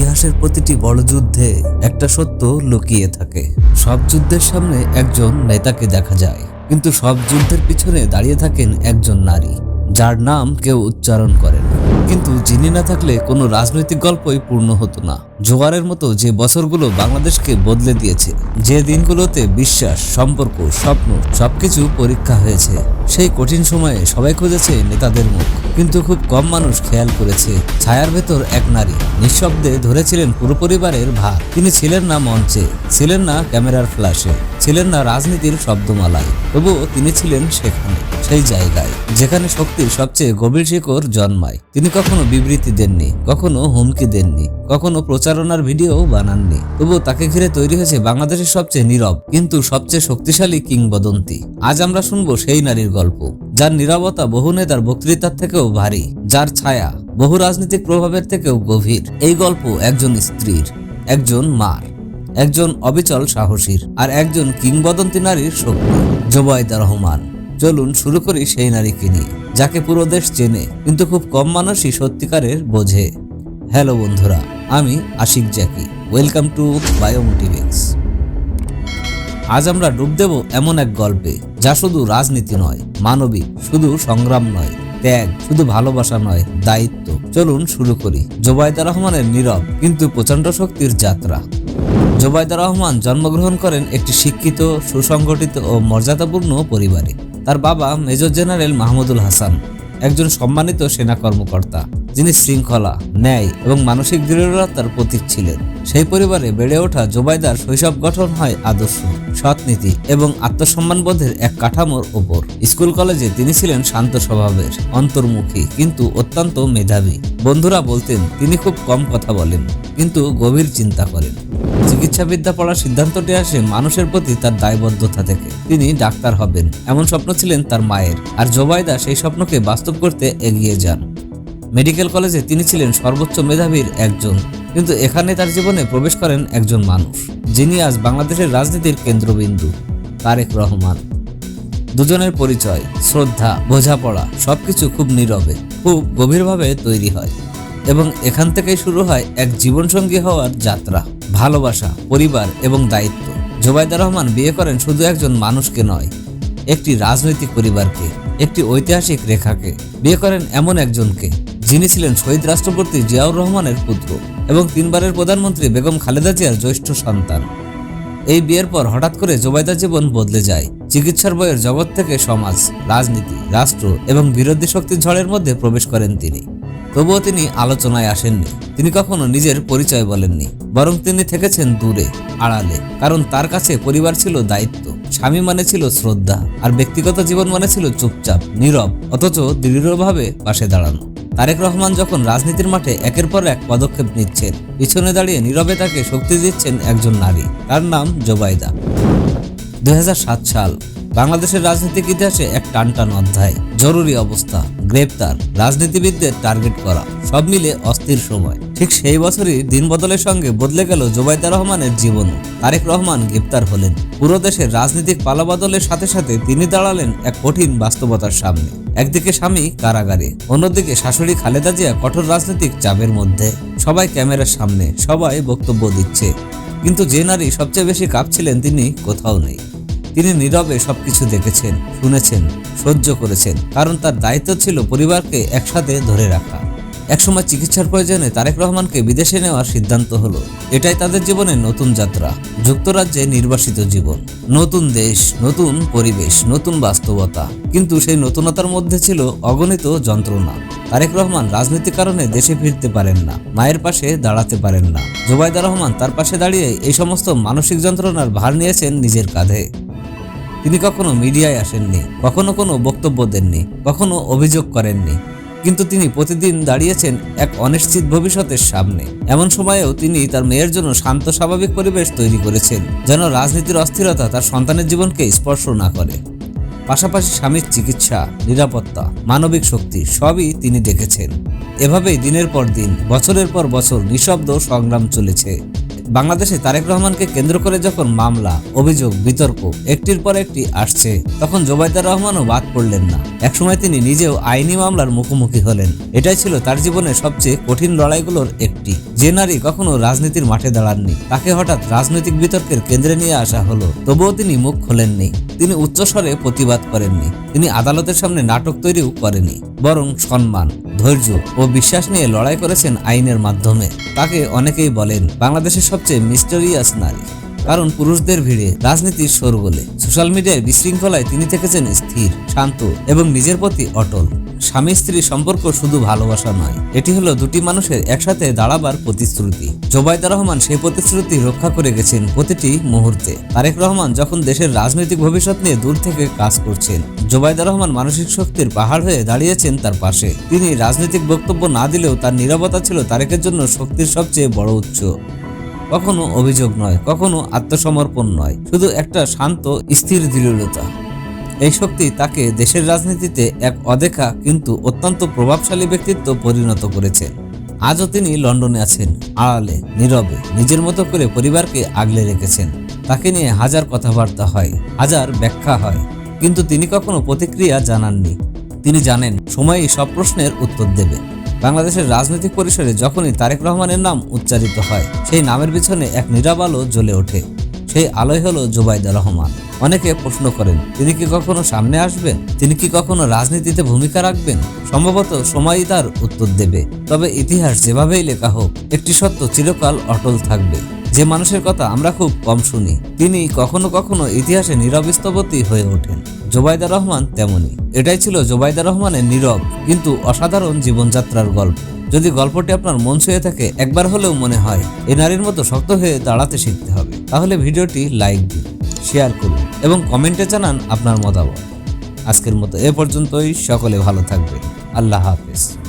ইতিহাসের প্রতিটি বড় যুদ্ধে একটা সত্য লুকিয়ে থাকে। সব যুদ্ধের সামনে একজন নেতাকে দেখা যায়, কিন্তু সব যুদ্ধের পিছনে দাঁড়িয়ে থাকেন একজন নারী, যার নাম কেউ উচ্চারণ করে না। কিন্তু যিনি না থাকলে কোনো রাজনৈতিক গল্পই পূর্ণ হতো না। জোয়ারের মতো যে বছরগুলো বাংলাদেশকে বদলে দিয়েছে, যে দিনগুলোতে বিশ্বাস, সম্পর্ক, স্বপ্ন সবকিছু পরীক্ষা হয়েছে, সেই কঠিন সময়ে সবাই খুঁজেছে নেতাদের মুখ। কিন্তু খুব কম মানুষ খেয়াল করেছে, ছায়ার ভেতর এক নারী নিঃশব্দে ধরেছিলেন পুরো পরিবারের ভার। তিনি ছিলেন না মঞ্চে, ছিলেন না ক্যামেরার ফ্ল্যাশে। ছিলেন না রাজনীতির শব্দমালায়, তবুও তিনি ছিলেন সেখানে, সেই জায়গায়, যেখানে শক্তির সবচেয়ে গভীর শিকড় জন্মায়। তিনি কখনো বিবৃতি দেননি, কখনো হুমকি দেননি, কখনো প্রচারণার ভিডিও বানাননি। তবুও তাকে ঘিরে তৈরি হয়েছে বাংলাদেশের সবচেয়ে নীরব, কিন্তু সবচেয়ে শক্তিশালী কিংবদন্তি। আজ আমরা শুনব সেই নারীর গল্প, যার নীরবতা বহু নেতার বক্তৃতার থেকেও ভারী, যার ছায়া বহু রাজনৈতিক প্রভাবের থেকেও গভীর। এই গল্প একজন স্ত্রীর, একজন মার। একজন অবিচল সাহসীর আর একজন কিংবদন্তি নারীর শক্তি জোবায়দা রহমান। চলুন শুরু করি সেই নারীকে নিয়ে, যাকে পুরো দেশ চেনে, কিন্তু খুব কম মানুষই সত্যিকারের বোঝে। হ্যালো বন্ধুরা, আমি আশিক জ্যাকি। ওয়েলকাম টু বায়োমোটিভেক্স। আজ আমরা ডুব দেব এমন এক গল্পে, যা শুধু রাজনীতি নয়, মানবিক, শুধু সংগ্রাম নয়, ত্যাগ, শুধু ভালোবাসা নয়, দায়িত্ব। চলুন শুরু করি। জোবায়দা রহমানের নীরব, কিন্তু প্রচণ্ড শক্তির যাত্রা। জোবায়দা রহমান জন্মগ্রহণ করেন একটি শিক্ষিত, সুসংগঠিত ও মর্যাদাপূর্ণ পরিবারে। তার বাবা মেজর জেনারেল মাহমুদুল হাসান, একজন সম্মানিত সেনা কর্মকর্তা, যিনি শৃঙ্খলা, ন্যায় এবং মানসিক দৃঢ়তার প্রতীক ছিলেন। সেই পরিবারে বেড়ে ওঠা জোবাইদার শৈশব গঠন হয় আদর্শ সৎনীতি এবং আত্মসম্মানবোধের এক কাঠামোর ওপর। স্কুল কলেজে তিনি ছিলেন শান্ত স্বভাবের, অন্তর্মুখী কিন্তু অত্যন্ত মেধাবী। বন্ধুরা বলতেন, তিনি খুব কম কথা বলেন, কিন্তু গভীর চিন্তা করেন। চিকিৎসাবিদ্যা পড়ার সিদ্ধান্তটি আসে মানুষের প্রতি তার দায়বদ্ধতা থেকে। তিনি ডাক্তার হবেন, এমন স্বপ্ন ছিলেন তার মায়ের। আর জোবাইদা সেই স্বপ্নকে বাস্তব করতে এগিয়ে যান। মেডিকেল কলেজে তিনি ছিলেন সর্বোচ্চ মেধাবীর একজন, কিন্তু এখানে তার জীবনে প্রবেশ করেন একজন মানুষ, যিনি আজ বাংলাদেশের রাজনীতির কেন্দ্রবিন্দু, তারেক রহমান। দুজনের পরিচয়, শ্রদ্ধা, বোঝাপড়া, সবকিছু খুব নীরবে, খুব গভীরভাবে তৈরি হয়। এবং এখান থেকেই শুরু হয় এক জীবনসঙ্গী হওয়ার যাত্রা, ভালোবাসা, পরিবার এবং দায়িত্ব। জোবাইদা রহমান বিয়ে করেন শুধু একজন মানুষকে নয়, একটি রাজনৈতিক পরিবারকে, একটি ঐতিহাসিক রেখাকে। বিয়ে করেন এমন একজনকে, যিনি ছিলেন শহীদ রাষ্ট্রপতি জিয়াউর রহমানের পুত্র এবং তিনবারের প্রধানমন্ত্রী বেগম খালেদা জিয়ার জ্যৈষ্ঠ সন্তান। এই বিয়ের পর হঠাৎ করে জোবাইদার জীবন বদলে যায়। চিকিৎসার বইয়ের জগৎ থেকে সমাজ, রাজনীতি, রাষ্ট্র এবং বিরোধী শক্তির ঝড়ের মধ্যে প্রবেশ করেন তিনি। তবুও তিনি আলোচনায় আসেননি। তিনি কখনো নিজের পরিচয় বলেননি, বরং তিনি থেকেছেন দূরে, আড়ালে। কারণ তার কাছে পরিবার ছিল দায়িত্ব, স্বামী মানে ছিল শ্রদ্ধা, আর ব্যক্তিগত জীবন মানে ছিল চুপচাপ, নীরব, অথচ দৃঢ়ভাবে পাশে দাঁড়ানো। তারেক রহমান যখন রাজনীতির মাঠে একের পর এক পদক্ষেপ নিচ্ছেন, পিছনে দাঁড়িয়ে নীরবে তাকে শক্তি দিচ্ছেন একজন নারী। তার নাম জোবাইদা। দুই সাল বাংলাদেশের রাজনৈতিক ইতিহাসে এক টানটান অধ্যায়। জরুরি অবস্থা, গ্রেপ্তার, রাজনীতিবিদদের টার্গেট করা, সব মিলে অস্থির সময়। ঠিক সেই বছরই দিন বদলের সঙ্গে বদলে গেল জোবাইদা রহমানের জীবন তারেক রহমান গ্রেপ্তার হলেন। পুরো দেশের রাজনৈতিক পালাবদলের সাথে সাথে তিনি দাঁড়ালেন এক কঠিন বাস্তবতার সামনে। একদিকে স্বামী কারাগারে, অন্যদিকে শাশুড়ি খালেদা জিয়া কঠোর রাজনৈতিক চাপের মধ্যে। সবাই ক্যামেরার সামনে, সবাই বক্তব্য দিচ্ছে। কিন্তু যে নারী সবচেয়ে বেশি কাঁপছিলেন তিনি কোথাও নেই। তিনি নীরবে সবকিছু দেখেছেন, শুনেছেন, সহ্য করেছেন। কারণ তার দায়িত্ব ছিল পরিবারকে একসাথে ধরে রাখা। একসময় চিকিৎসার প্রয়োজনে তারেক রহমানকে বিদেশে নেওয়ার সিদ্ধান্ত হলো। এটাই তাদের জীবনের নতুন যাত্রা, যুক্তরাজ্যে নির্বাসিত জীবন। নতুন দেশ, নতুন পরিবেশ, নতুন বাস্তবতা। কিন্তু সেই নতুনতার মধ্যে ছিল অগণিত যন্ত্রণা। তারেক রহমান রাজনৈতিক কারণে দেশে ফিরতে পারেন না, মায়ের পাশে দাঁড়াতে পারেন না। জোবাইদা রহমান তার পাশে দাঁড়িয়ে এই সমস্ত মানসিক যন্ত্রণার ভার নিয়েছেন নিজের কাঁধে। তিনি কখনো মিডিয়ায় আসেননি, কখনো কোনো বক্তব্য দেননি, কখনো অভিযোগ করেননি। কিন্তু তিনি প্রতিদিন দাঁড়িয়েছেন এক অনিশ্চিত ভবিষ্যতের সামনে। এমন সময়েও তিনি তার মেয়ের জন্য শান্ত, স্বাভাবিক পরিবেশ তৈরি করেছেন, যেন রাজনীতির অস্থিরতা তার সন্তানের জীবনকে স্পর্শ না করে। পাশাপাশি স্বামীর চিকিৎসা, নিরাপত্তা, মানবিক শক্তি সবই তিনি দেখেছেন। এভাবেই দিনের পর দিন, বছরের পর বছর নিঃশব্দ সংগ্রাম চলেছে। বাংলাদেশে তারেক রহমানকে কেন্দ্র করে যখন মামলা, অভিযোগ, বিতর্ক একটির পর একটি আসছে, তখন জোবাইদার রহমানও বাদ পড়লেন না। একসময় তিনি নিজেও আইনি মামলার মুখোমুখি হলেন। এটাই ছিল তার জীবনের সবচেয়ে কঠিন লড়াইগুলোর একটি। যে নারী কখনো রাজনীতির মাঠে দাঁড়াননি, তাকে হঠাৎ রাজনৈতিক বিতর্কের কেন্দ্রে নিয়ে আসা হলো, তবুও তিনি মুখ খোলেননি। তিনি উচ্চস্বরে প্রতিবাদ করেননি। তিনি আদালতের সামনে নাটক তৈরিও করেনি বরং সম্মান, ধৈর্য ও বিশ্বাস নিয়ে লড়াই করেছেন আইনের মাধ্যমে। তাকে অনেকেই বলেন বাংলাদেশের সবচেয়ে মিস্টেরিয়াস নারী। কারণ পুরুষদের ভিড়ে রাজনীতির সরগোলে সোশ্যাল মিডিয়ায় বিশৃঙ্খলায় তিনি থেকেছেন স্থির, শান্ত এবং নিজের প্রতি অটল। স্বামী স্ত্রী সম্পর্ক শুধু ভালোবাসা নয়, এটি হলো দুটি মানুষের একসাথে দাঁড়াবার প্রতিশ্রুতি। জোবাইদা রহমান সেই প্রতিশ্রুতি রক্ষা করে গেছেন প্রতিটি মুহূর্তে। তারেক রহমান যখন দেশের রাজনৈতিক ভবিষ্যৎ নিয়ে দূর থেকে কাজ করছেন, জোবাইদা রহমান মানসিক শক্তির পাহাড় হয়ে দাঁড়িয়েছেন তার পাশে। তিনি রাজনৈতিক বক্তব্য না দিলেও তার নীরবতা ছিল তারেকের জন্য শক্তির সবচেয়ে বড় উৎস। কখনো অভিযোগ নয়, কখনো আত্মসমর্পণ নয়, শুধু একটা শান্ত, স্থির দৃঢ়তা। এই শক্তি তাকে দেশের রাজনীতিতে এক অদেখা কিন্তু অত্যন্ত প্রভাবশালী ব্যক্তিত্ব পরিণত করেছে। আজও তিনি লন্ডনে আছেন, আড়ালে, নীরবে, নিজের মতো করে পরিবারকে আগলে রেখেছেন। তাকে নিয়ে হাজার কথাবার্তা হয়, হাজার ব্যাখ্যা হয়, কিন্তু তিনি কখনো প্রতিক্রিয়া জানাননি। তিনি জানেন, সময়ই সব প্রশ্নের উত্তর দেবে। বাংলাদেশের রাজনৈতিক পরিসরে যখনই তারেক রহমানের নাম উচ্চারিত হয়, সেই নামের পিছনে এক নীরব আলো জ্বলে ওঠে। সেই আলোয় হলো জুবাইদা রহমান। অনেকে প্রশ্ন করেন, তিনি কি কখনো সামনে আসবেন? তিনি কি কখনো রাজনীতিতে ভূমিকা রাখবেন? সম্ভবত সময়ই তার উত্তর দেবে। তবে ইতিহাস যেভাবেই লেখা হোক, একটি সত্য চিরকাল অটল থাকবে। যে মানুষের কথা আমরা খুব কম শুনি তিনি কখনো কখনো ইতিহাসে নীরব হয়ে ওঠেন। জোবাইদা রহমান তেমনই। এটাই ছিল জোবাইদা রহমানের নীরব কিন্তু অসাধারণ জীবনযাত্রার গল্প। যদি গল্পটি আপনার মন ছুঁয়ে থাকে, একবার হলেও মনে হয় এ নারীর মতো শক্ত হয়ে দাঁড়াতে শিখতে হবে। তাহলে ভিডিওটি লাইক দিন, শেয়ার করুন এবং কমেন্টে জানান আপনার মতামত। আজকের মতো এ পর্যন্তই, সকলে ভালো থাকবে আল্লাহ হাফেজ।